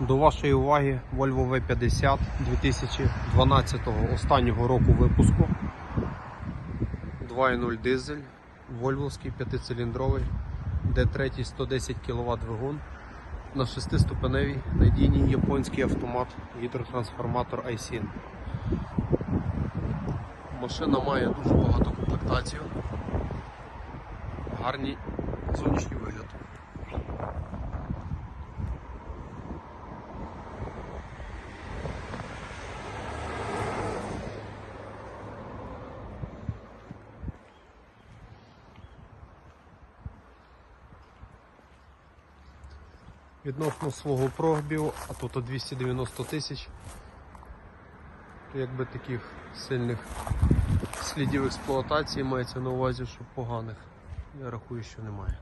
До вашої уваги Volvo V50 2012 останнього року випуску. 2.0 дизель, Вольвовський 5-циліндровий, D3 110 кВт двигун на 6-ступеневій надійній японський автомат гідротрансформатор iSyn. Машина має дуже багато комплектацій. Гарний зовнішній вигляд. Відносно свого пробігу, а тут 290 тисяч. Якби таких сильних слідів експлуатації мається на увазі, що поганих. Я рахую, що немає.